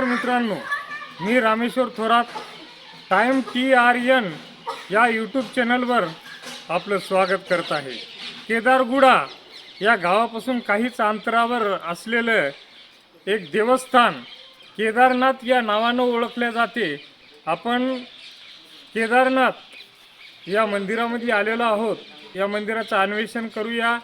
नमस्कार मित्रांनो मी Rameshwar Thorat. Time T R N या यूट्यूब चॅनलवर आपलं स्वागत करत आहे. केदारगुडा या गावापासून काहीच अंतरावर असलेलं एक देवस्थान केदारनाथ या नावानं ओळखले जाते. आपण केदारनाथ या मंदिरामध्ये आलेलो आहोत. या मंदिराचं अन्वेषण करूया.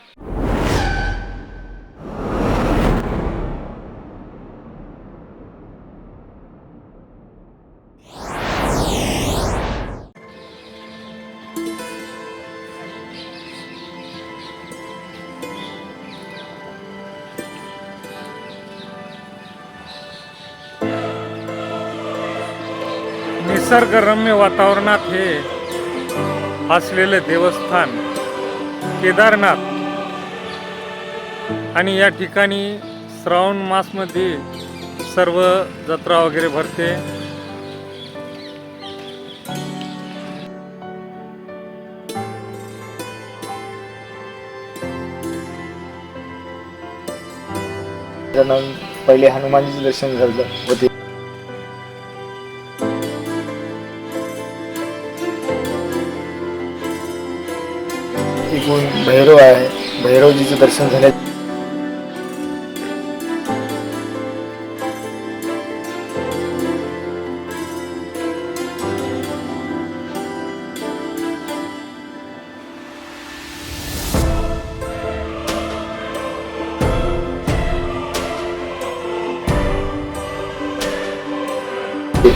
निसर्गरम्य वातावरणात हे असलेले देवस्थान केदारनाथ. आणि या ठिकाणी श्रावण मासमध्ये सर्व जत्रा वगैरे भरते. पहिले हनुमानजीचं दर्शन झालं. होते भैरव आहे. भैरवजीचं दर्शन झाले.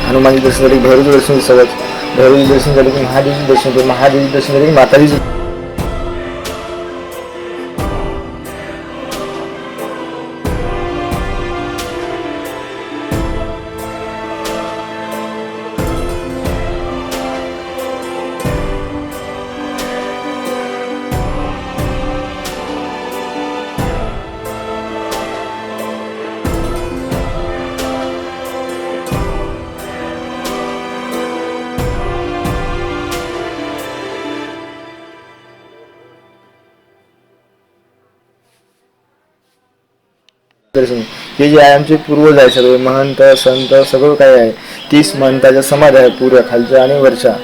हनुमानजी दर्शन झाले भैरवजी दर्शन सगळं भैरवजी दर्शन झाले की महादेवजी दर्शन होते महादेवजी दर्शन झाले की माताजीचं दर्शन. हे जे आहे आमचे पूर्वज आहे सगळे महंत संत सगळं काय आहे तीस महंताच्या समाज आहे पूर्व खालच्या आणि वरच्या.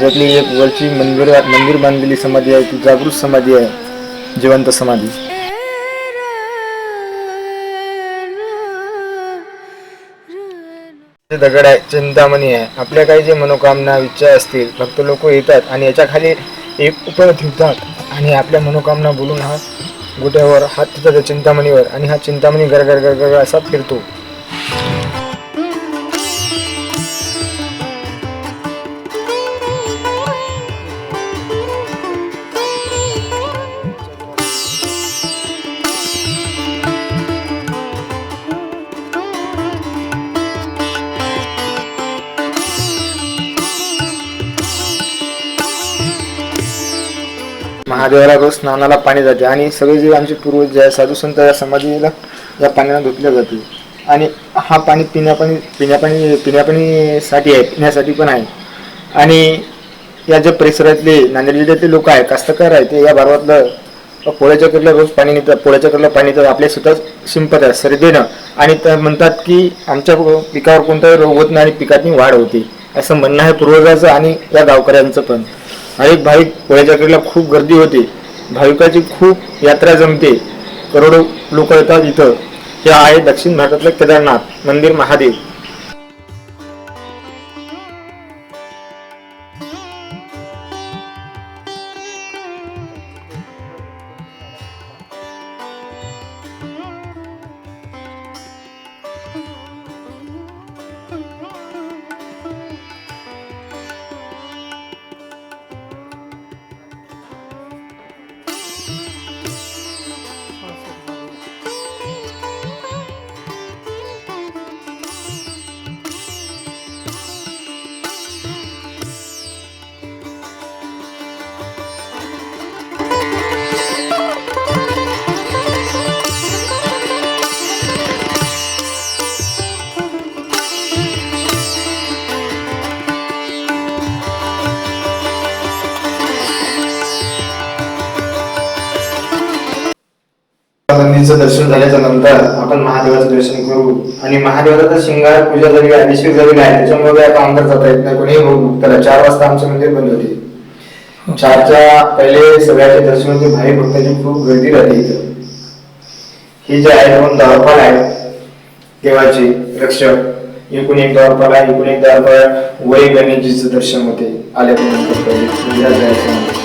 त्याच्यातली एक वरची मंदिर मंदिर बांधलेली समाधी आहे ती जागृत समाधी आहे जिवंत समाधी. दगड आहे चिंतामणी आहे आपल्या काही जे मनोकामना इच्छा असतील फक्त लोक येतात आणि याच्या खाली एक उपर ठेवतात आणि आपल्या मनोकामना बोलून हा गोट्यावर हात ठेवतात त्या चिंतामणीवर आणि हा चिंतामणी गरगर गरगर असा फिरतो महादेवाला रोज स्नानाला पाणी जाते. आणि सगळे जे आमचे पूर्वज जे आहे साधू संत या समाधीला या पाण्याला धुतल्या जाते. आणि हा पाणी पिण्यापाणी पिण्यापाणी पिण्यापाणीसाठी आहे पिण्यासाठी पण आहे. आणि या ज्या परिसरातले नांदेड जिल्ह्यातले लोक आहे कास्तकार आहे ते या भारवातलं पोळ्याच्या कडलं रोज पाणी नेतात पोळ्याच्या कडलं पाणी नेतात. आपले सुद्धा शिंपत आहे सर्दीनं आणि त्या म्हणतात की आमच्या पिकावर कोणताही रोग होत नाही आणि पिकातनी वाढ होते. असं म्हणणं आहे पूर्वजाचं आणि या गावकऱ्यांचं पण. अनेक भाविक पोळ्याच्याकडला खूप गर्दी होते. भाविकाची खूप यात्रा जमते. करोडो लोक येतात इथं. हे आहे दक्षिण भारतातलं केदारनाथ मंदिर महादेव. महाराजांनीचं दर्शन झाल्याच्यानंतर आपण महादेवाचं दर्शन करू. आणि महादेवाचा शिंगार पूजा झाली आहे अभिषेक झालेला आहे त्याच्यामुळे आता अंदर जाता येत नाही. कोणीही होऊ त्याला चार वाजता आमचं मंदिर बंद होते. चारच्या पहिले सगळ्याचे दर्शन होते भाई भक्तांची खूप गर्दी राहते इथं. हे जे आहे दोन द्वारपाल आहेत देवाचे रक्षक एकूण एक द्वारपाल आहे एकूण एक द्वारपाल वय गणेशजीचं दर्शन होते. आल्यानंतर पहिले जायचं